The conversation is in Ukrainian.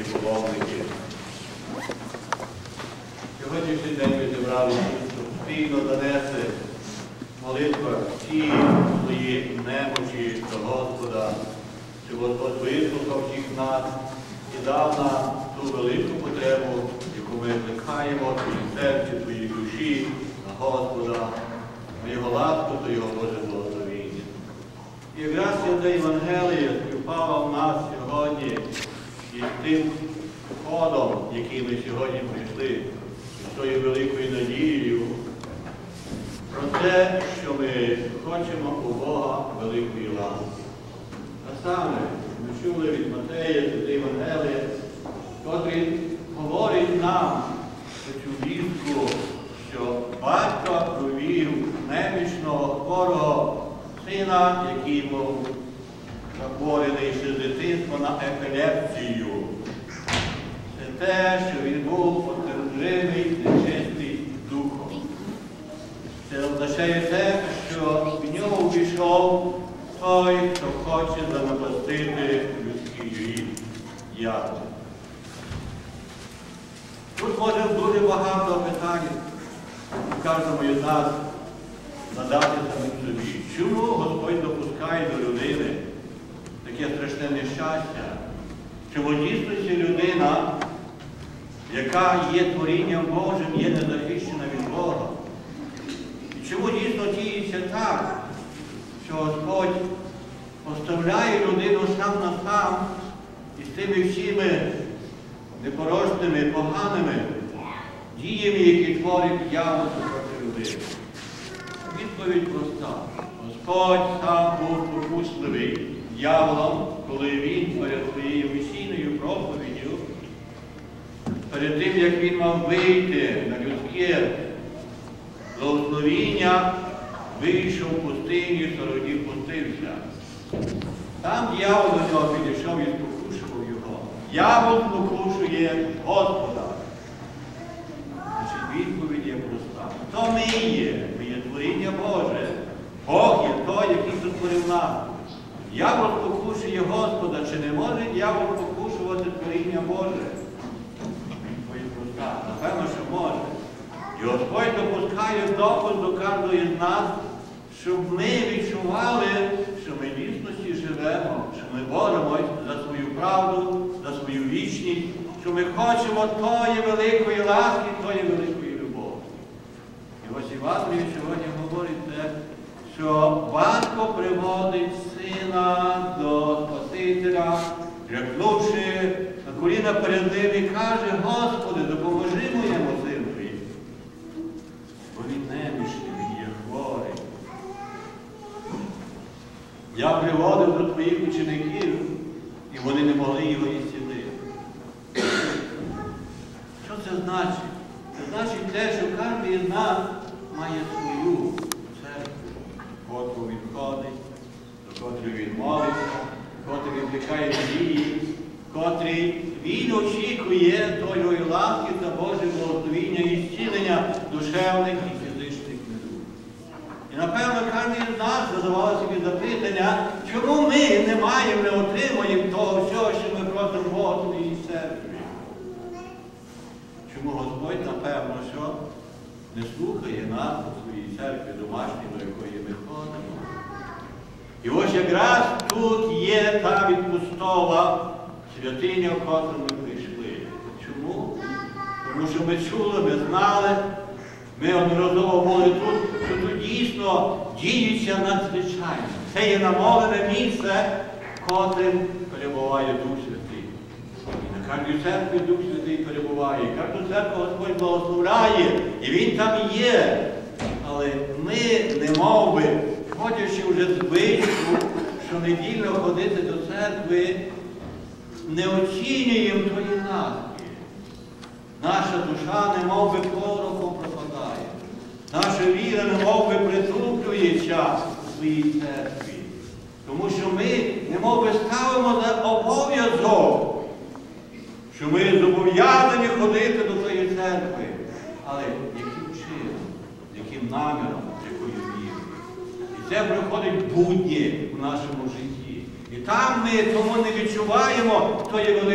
мої паломники. Сьогоднішній день ми зібралися, щоб спільно донести молитва всі свої немочі до Господа, щоб Господь вислухав всіх нас і дав нам ту велику потребу, яку ми викликаємо в серці, в своїй душі на Господа, на Його ласку та Його Боже благословіння. І якраз святе Євангеліє співпало в нас сьогодні із тим ходом, який ми сьогодні прийшли, із тою великою надією, про те, що ми хочемо у Бога великої ласки. А саме ми чули від Матея, святе Євангелія, котрий говорить нам цю вістку, що батько провів немічного хворого сина, який був захворений ще з дитинства на епілепсію. Те, що він був одержимий нечистий духом. Це означає те, що в нього увійшов той, хто хоче занапастити людський рід яд. Тут може дуже багато питань у кожному із нас задати самим собі. Чому Господь допускає до людини таке страшне нещастя? Чому дійсності людина, яка є творінням Божим, є незахищена від Бога? І чому дійсно діється так, що Господь поставляє людину сам на сам із тими всіми непорожними, поганими діями, які творить дьявол проти людини? Відповідь проста. Господь сам був покусливий дьяволом, коли він перед своєю місійною проповіддю, перед тим, як він мав вийти на людське благословіння, вийшов в пустиню, сороді пустився. Там дьявол до нього підійшов і спокушував його. Дьявол спокушує Господа. Значить, відповідь є проста. То ми є, ми є творіння Боже. Бог є той, який сотворив нас. Дьявол покушує Господа, чи не може дьявол покушувати творіння Боже? Відповідь проста. Напевно, що може. І Господь допускає допуск до кожного з нас, щоб ми відчували, що ми в дійсності живемо, що ми боремось за свою правду, за свою вічність, що ми хочемо тої великої ласки, тої великої любові. І ось Івангелій сьогодні говорить що батько приводить сина до Спасителя, клякнувши на коліна перед ним і каже, Господи, допоможи моєму синові. Бо він немічний, він є хворий. Я приводив до твоїх учеників, і вони не могли його ісцілити. Що це значить? Це значить те, що кожен із нас має свою церкву, котру він ходить, до котрої він молиться, котрий відлікає дії, котрий він очікує тої ласки та Боже благословіння і зцілення душевних і фізичних недуг. І напевно з нас задавав собі запитання, чому ми не маємо, не отримуємо того всього, що ми просимо Бога своїй церкві. Чому Господь, напевно, що не слухає нас у своїй церкві домашній, до якої ми ходимо. І ось якраз тут є та відпустова святиня, в котру ми прийшли. Чому? Тому що ми чули, ми знали, ми одноразово були тут діється надзвичайно. Це є намолене місце, котрим перебуває Дух Святий. І на кожній церкві Дух Святий перебуває, кожну церкву Господь благословляє, і Він там є. Але ми, не мов би, ходячи вже звичку, що недільно ходити до церкви, не оцінюємо тої назві. Наша душа не мов би порохом. Наша віра не мов би притуплюється у своїй церкві. Тому що ми не мов би ставимо за обов'язок, що ми зобов'язані ходити до тої церкви. Але яким чином, яким наміром, якою вірою. І це приходить будні в нашому житті. І там ми тому не відчуваємо тої великої.